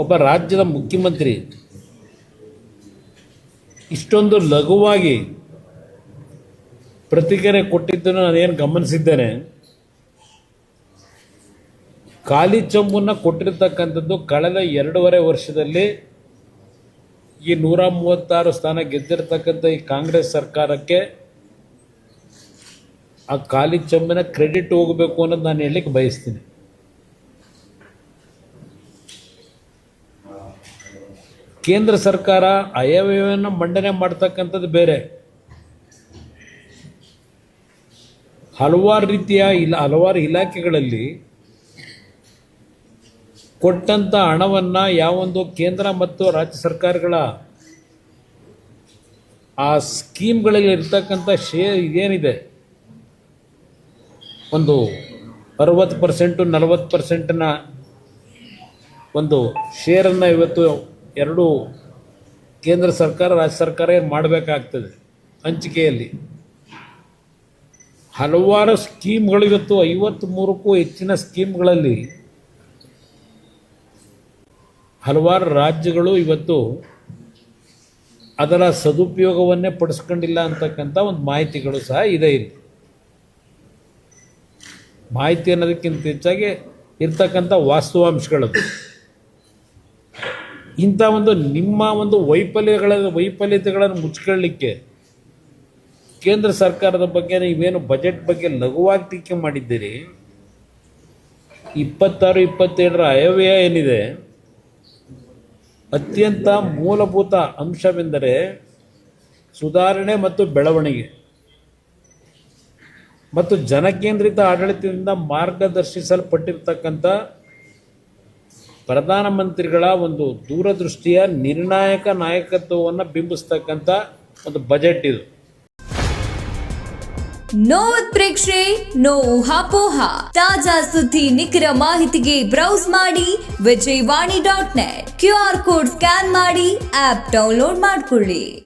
ಒಬ್ಬ ರಾಜ್ಯದ ಮುಖ್ಯಮಂತ್ರಿ ಇಷ್ಟೊಂದು ಲಘುವಾಗಿ ಪ್ರತಿಕ್ರಿಯೆ ಕೊಟ್ಟಿದ್ದನ್ನು ನಾನೇನು ಗಮನಿಸಿದ್ದೇನೆ. ಖಾಲಿ ಚೊಂಬನ್ನು ಕೊಟ್ಟಿರ್ತಕ್ಕಂಥದ್ದು ಕಳೆದ ಎರಡೂವರೆ ವರ್ಷದಲ್ಲಿ ಈ ನೂರ ಮೂವತ್ತಾರು ಸ್ಥಾನ ಗೆದ್ದಿರ್ತಕ್ಕಂಥ ಈ ಕಾಂಗ್ರೆಸ್ ಸರ್ಕಾರಕ್ಕೆ ಆ ಖಾಲಿ ಚಂಬಿನ ಕ್ರೆಡಿಟ್ ಹೋಗಬೇಕು ಅನ್ನೋದು ನಾನು ಹೇಳಲಿಕ್ಕೆ ಬಯಸ್ತೀನಿ. ಕೇಂದ್ರ ಸರ್ಕಾರ ಅಯವ್ಯವನ್ನು ಮಂಡನೆ ಮಾಡ್ತಕ್ಕಂಥದ್ದು ಬೇರೆ. ಹಲವಾರು ರೀತಿಯ ಇಲ್ಲ ಹಲವಾರು ಇಲಾಖೆಗಳಲ್ಲಿ ಕೊಟ್ಟಂಥ ಹಣವನ್ನು ಯಾವೊಂದು ಕೇಂದ್ರ ಮತ್ತು ರಾಜ್ಯ ಸರ್ಕಾರಗಳ ಆ ಸ್ಕೀಮ್ಗಳಲ್ಲಿ ಇರ್ತಕ್ಕಂಥ ಶೇರ್ ಏನಿದೆ ಒಂದು ಅರವತ್ತು ಪರ್ಸೆಂಟು ನಲವತ್ತು ಪರ್ಸೆಂಟನ್ನ ಒಂದು ಶೇರನ್ನು ಇವತ್ತು ಎರಡು ಕೇಂದ್ರ ಸರ್ಕಾರ, ರಾಜ್ಯ ಸರ್ಕಾರ ಏನು ಮಾಡಬೇಕಾಗ್ತದೆ ಹಂಚಿಕೆಯಲ್ಲಿ? ಹಲವಾರು ಸ್ಕೀಮ್ಗಳು ಇವತ್ತು ಐವತ್ತು ಮೂರಕ್ಕೂ ಹೆಚ್ಚಿನ ಸ್ಕೀಮ್ಗಳಲ್ಲಿ ಹಲವಾರು ರಾಜ್ಯಗಳು ಇವತ್ತು ಅದರ ಸದುಪಯೋಗವನ್ನೇ ಪಡಿಸ್ಕೊಂಡಿಲ್ಲ ಅಂತಕ್ಕಂಥ ಒಂದು ಮಾಹಿತಿಗಳು ಸಹ ಇದೆ ಇಲ್ಲಿ. ಮಾಹಿತಿ ಅನ್ನೋದಕ್ಕಿಂತ ಹೆಚ್ಚಾಗಿ ಇರ್ತಕ್ಕಂಥ ವಾಸ್ತವಾಂಶಗಳದು. ಇಂಥ ಒಂದು ನಿಮ್ಮ ಒಂದು ವೈಫಲ್ಯಗಳ ವೈಫಲ್ಯತೆಗಳನ್ನು ಮುಚ್ಕೊಳ್ಳಿಕ್ಕೆ ಕೇಂದ್ರ ಸರ್ಕಾರದ ಬಗ್ಗೆ ನೀವೇನು ಬಜೆಟ್ ಬಗ್ಗೆ ಲಘುವಾಗಿ ಟೀಕೆ ಮಾಡಿದ್ದೀರಿ? ಇಪ್ಪತ್ತಾರು, ಇಪ್ಪತ್ತೇಳರ ಅಯವ್ಯಯ ಏನಿದೆ? ಅತ್ಯಂತ ಮೂಲಭೂತ ಅಂಶವೆಂದರೆ ಸುಧಾರಣೆ ಮತ್ತು ಬೆಳವಣಿಗೆ. ಮತ್ತು ಜನಕೇಂದ್ರಿತ ಆಡಳಿತದಿಂದ ಮಾರ್ಗದರ್ಶಿಸಲ್ಪಟ್ಟಿರ್ತಕ್ಕಂಥ ಪ್ರಧಾನಮಂತ್ರಿಗಳ ಒಂದು ದೂರದೃಷ್ಟಿಯ ನಿರ್ಣಾಯಕ ನಾಯಕತ್ವವನ್ನು ಬಿಂಬಿಸ್ತಕ್ಕಂಥ ಒಂದು ಬಜೆಟ್ ಇದು. ನೋ ಉತ್ಪ್ರೇಕ್ಷೆ ನೋ ಊಹಾಪೋಹ ತಾಜಾ ಸುದ್ದಿ ನಿಖರ ಮಾಹಿತಿಗೆ ಬ್ರೌಸ್ ಮಾಡಿ Vijayavani dot net. Q R code scan ಮಾಡಿ ಆಪ್ ಡೌನ್ಲೋಡ್ ಮಾಡಿಕೊಳ್ಳಿ.